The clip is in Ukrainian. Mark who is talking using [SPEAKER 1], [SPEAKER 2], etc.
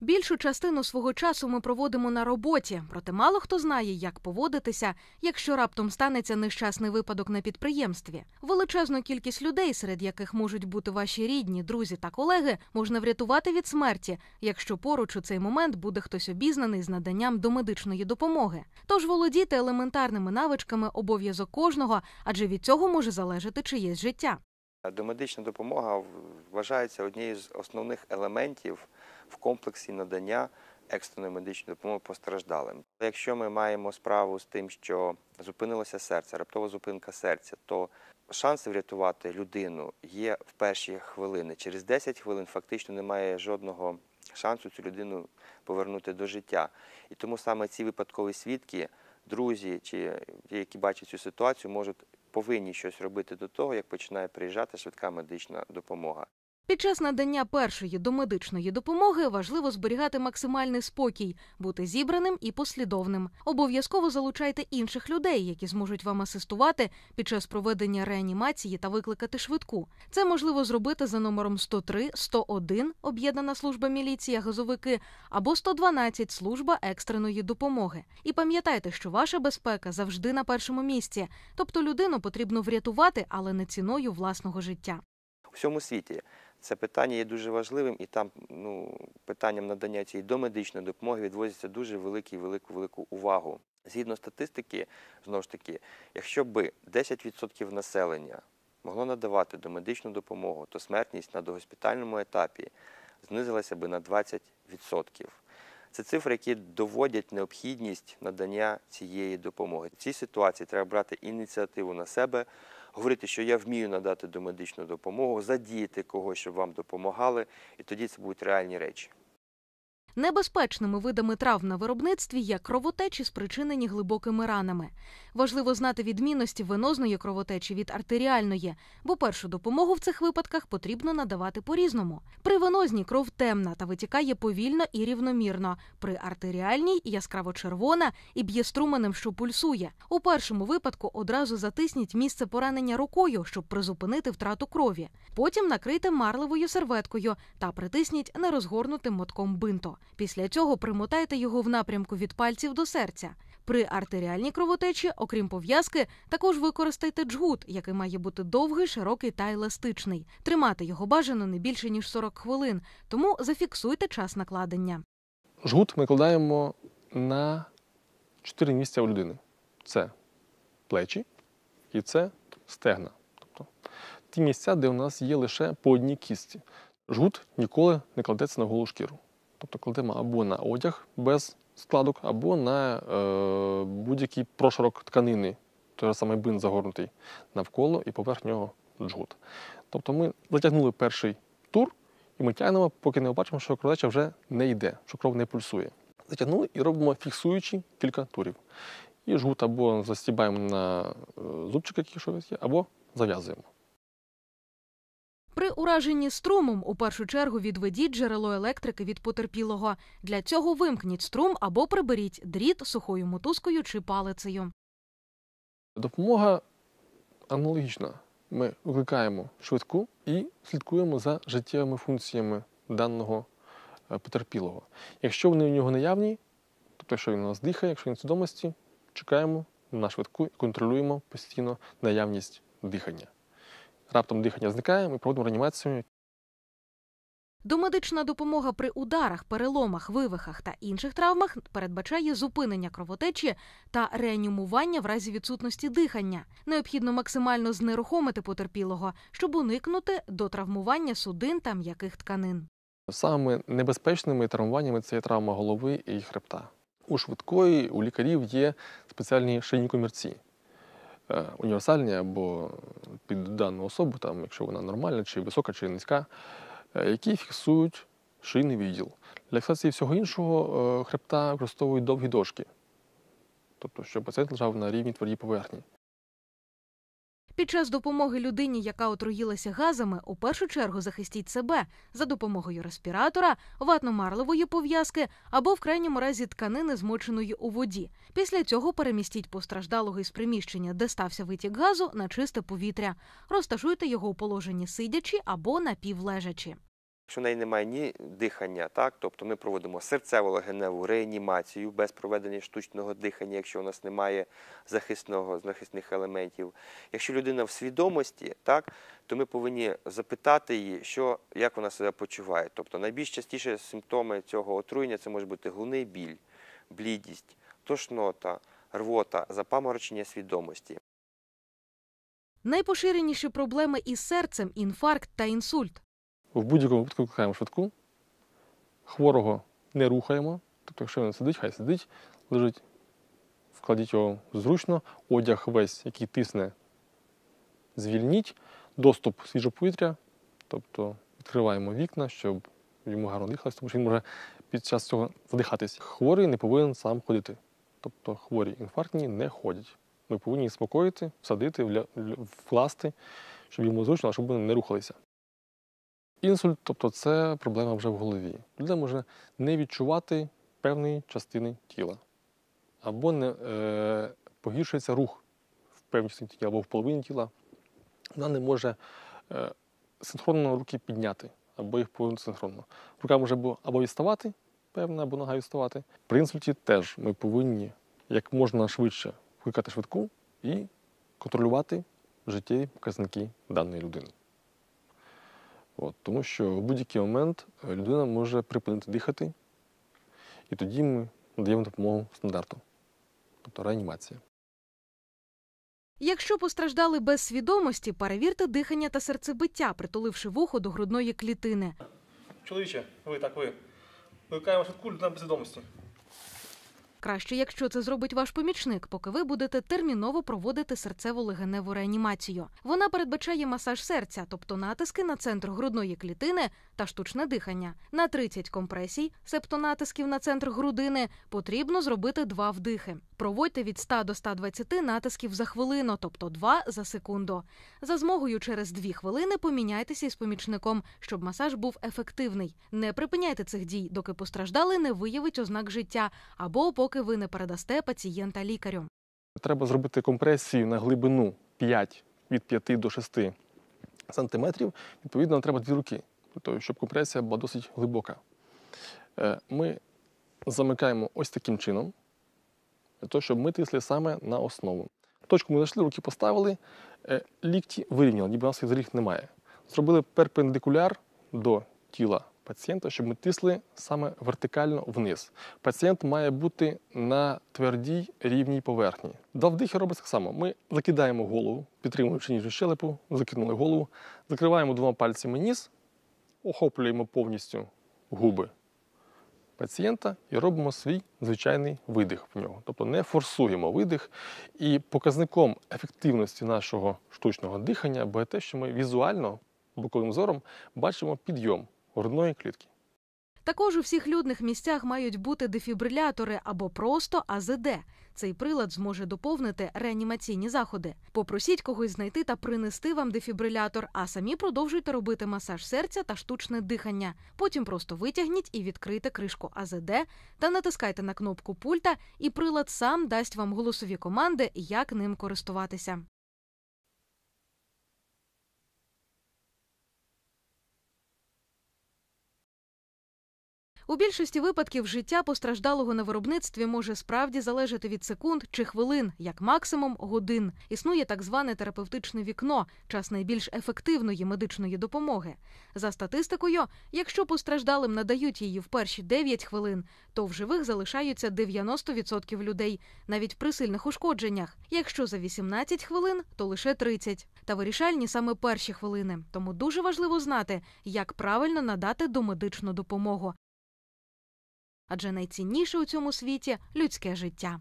[SPEAKER 1] Більшу частину свого часу ми проводимо на роботі, проте мало хто знає, як поводитися, якщо раптом станеться нещасний випадок на підприємстві. Величезну кількість людей, серед яких можуть бути ваші рідні, друзі та колеги, можна врятувати від смерті, якщо поруч у цей момент буде хтось обізнаний з наданням домедичної допомоги. Тож володіти елементарними навичками обов'язок кожного, адже від цього може залежати чиєсь життя.
[SPEAKER 2] Домедична допомога вважається однією з основних елементів в комплексі надання екстреної медичної допомоги постраждалим. Якщо ми маємо справу з тим, що зупинилося серце, раптова зупинка серця, то шанси врятувати людину є в перші хвилини. Через 10 хвилин фактично немає жодного шансу цю людину повернути до життя. І тому саме ці випадкові свідки, друзі чи ті, які бачать цю ситуацію, можуть повинні щось робити до того, як починає приїжджати швидка медична допомога.
[SPEAKER 1] Під час надання першої домедичної допомоги важливо зберігати максимальний спокій, бути зібраним і послідовним. Обов'язково залучайте інших людей, які зможуть вам асистувати під час проведення реанімації та викликати швидку. Це можливо зробити за номером 103, 101 об'єднана служба міліція, газовики або 112 служба екстреної допомоги. І пам'ятайте, що ваша безпека завжди на першому місці, тобто людину потрібно врятувати, але не ціною власного життя.
[SPEAKER 2] У всьому світі це питання є дуже важливим, і там ну, питанням надання цієї домедичної допомоги відводиться дуже велику, велику, велику увагу. Згідно статистики, знову ж таки, якщо би 10% населення могло надавати домедичну допомогу, то смертність на догоспітальному етапі знизилася би на 20%. Це цифри, які доводять необхідність надання цієї допомоги. В цій ситуації треба брати ініціативу на себе, говорити, що я вмію надати домедичну допомогу, задіяти когось, щоб вам допомагали, і тоді це будуть реальні речі.
[SPEAKER 1] Небезпечними видами травм на виробництві є кровотечі, спричинені глибокими ранами. Важливо знати відмінності венозної кровотечі від артеріальної, бо першу допомогу в цих випадках потрібно надавати по-різному. При венозній кров темна та витікає повільно і рівномірно. При артеріальній яскраво червона і б'є струменем, що пульсує. У першому випадку одразу затисніть місце поранення рукою, щоб призупинити втрату крові. Потім накрийте марливою серветкою та притисніть нерозгорнутим мотком бинто. Після цього примотайте його в напрямку від пальців до серця. При артеріальній кровотечі, окрім пов'язки, також використайте джгут, який має бути довгий, широкий та еластичний. Тримати його бажано не більше ніж 40 хвилин, тому зафіксуйте час накладення.
[SPEAKER 3] Жгут ми кладаємо на чотири місця у людини: це плечі і це стегна. Тобто ті місця, де у нас є лише по одній кісті. Жгут ніколи не кладеться на голу шкіру. Тобто кладемо або на одяг без складок, або на е, будь-який прошарок тканини, той самий бин загорнутий навколо і поверх нього джгут. Тобто ми затягнули перший тур, і ми тягнемо, поки не побачимо, що кровотеча вже не йде, що кров не пульсує. Затягнули і робимо фіксуючі кілька турів. І жгут або застібаємо на е, зубчик, який щось є, або зав'язуємо.
[SPEAKER 1] При ураженні струмом у першу чергу відведіть джерело електрики від потерпілого. Для цього вимкніть струм або приберіть дріт сухою мотузкою чи палицею.
[SPEAKER 3] Допомога аналогічна. Ми викликаємо швидку і слідкуємо за життєвими функціями даного е, потерпілого. Якщо вони у нього наявні, тобто якщо він у нас дихає, якщо він в свідомості, чекаємо на швидку і контролюємо постійно наявність дихання. Раптом дихання зникає, ми проводимо реанімацію.
[SPEAKER 1] Домедична допомога при ударах, переломах, вивихах та інших травмах передбачає зупинення кровотечі та реанімування в разі відсутності дихання. Необхідно максимально знерухомити потерпілого, щоб уникнути до травмування судин та м'яких тканин.
[SPEAKER 3] Самими небезпечними травмуваннями це є травма голови і хребта. У швидкої, у лікарів є спеціальні шийні комірці. Е, універсальні або під дану особу, там, якщо вона нормальна, чи висока, чи низька, е, які фіксують шийний відділ. Для фіксації всього іншого е, хребта використовують довгі дошки, тобто, щоб пацієнт лежав на рівні твердій поверхні.
[SPEAKER 1] Під час допомоги людині, яка отруїлася газами, у першу чергу захистіть себе за допомогою респіратора, ватно-марливої пов'язки або в крайньому разі тканини, змоченої у воді. Після цього перемістіть постраждалого із приміщення, де стався витік газу, на чисте повітря. Розташуйте його у положенні сидячи або напівлежачи.
[SPEAKER 2] Якщо в неї немає ні дихання, так, тобто ми проводимо серцево-легеневу реанімацію без проведення штучного дихання, якщо у нас немає захисного, захисних елементів. Якщо людина в свідомості, так, то ми повинні запитати її, що, як вона себе почуває. Тобто найбільш частіше симптоми цього отруєння це може бути головний біль, блідість, тошнота, рвота, запаморочення свідомості.
[SPEAKER 1] Найпоширеніші проблеми із серцем інфаркт та інсульт.
[SPEAKER 3] В будь-якому випадку викликаємо швидку, хворого не рухаємо. Тобто, якщо він сидить, хай сидить, лежить, вкладіть його зручно, одяг весь, який тисне, звільніть, доступ свіжого повітря, тобто відкриваємо вікна, щоб йому гарно дихалось, тому що він може під час цього задихатись. Хворий не повинен сам ходити. Тобто хворі інфарктні не ходять. Ми повинні їх спокоїти, всадити, вкласти, щоб йому зручно, а щоб вони не рухалися. Інсульт, тобто це проблема вже в голові. Людина може не відчувати певної частини тіла, або не, е, погіршується рух в певній частині тіла, або в половині тіла. Вона не може е, синхронно руки підняти, або їх повернути синхронно. Рука може або, відставати, певна, або нога відставати. При інсульті теж ми повинні як можна швидше викликати швидку і контролювати життєві показники даної людини. От, тому що в будь-який момент е, людина може припинити дихати, і тоді ми надаємо допомогу стандарту, тобто реанімація.
[SPEAKER 1] Якщо постраждали без свідомості, перевірте дихання та серцебиття, притуливши вухо до грудної клітини.
[SPEAKER 3] Чоловіче, ви так ви. Викликаємо швидку людина без свідомості.
[SPEAKER 1] Краще, якщо це зробить ваш помічник, поки ви будете терміново проводити серцево-легеневу реанімацію. Вона передбачає масаж серця, тобто натиски на центр грудної клітини та штучне дихання. На 30 компресій, себто натисків на центр грудини, потрібно зробити два вдихи. Проводьте від 100 до 120 натисків за хвилину, тобто 2 за секунду. За змогою через 2 хвилини поміняйтеся із помічником, щоб масаж був ефективний. Не припиняйте цих дій, доки постраждалий не виявить ознак життя або поки ви не передасте пацієнта лікарю.
[SPEAKER 3] Треба зробити компресію на глибину 5 від 5 до 6 сантиметрів. Відповідно, треба дві руки, щоб компресія була досить глибока. Е, Ми замикаємо ось таким чином, для того, щоб ми тисли саме на основу. Точку ми знайшли, руки поставили, е, лікті вирівняли, ніби у нас їх немає. Зробили перпендикуляр до тіла пацієнта, щоб ми тисли саме вертикально вниз. Пацієнт має бути на твердій рівній поверхні. Два вдихи робиться так само. Ми закидаємо голову, підтримуючи ніжню щелепу, закинули голову, закриваємо двома пальцями ніс, охоплюємо повністю губи пацієнта і робимо свій звичайний видих в нього. Тобто не форсуємо видих. І показником ефективності нашого штучного дихання буде те, що ми візуально, боковим зором, бачимо підйом грудної клітки.
[SPEAKER 1] Також у всіх людних місцях мають бути дефібрилятори або просто АЗД. Цей прилад зможе доповнити реанімаційні заходи. Попросіть когось знайти та принести вам дефібрилятор, а самі продовжуйте робити масаж серця та штучне дихання. Потім просто витягніть і відкрийте кришку АЗД та натискайте на кнопку пульта, і прилад сам дасть вам голосові команди, як ним користуватися. У більшості випадків життя постраждалого на виробництві може справді залежати від секунд чи хвилин, як максимум годин. Існує так зване терапевтичне вікно, час найбільш ефективної медичної допомоги. За статистикою, якщо постраждалим надають її в перші 9 хвилин, то в живих залишаються 90% людей, навіть при сильних ушкодженнях. Якщо за 18 хвилин, то лише 30. Та вирішальні саме перші хвилини. Тому дуже важливо знати, як правильно надати домедичну допомогу. Адже найцінніше у цьому світі людське життя.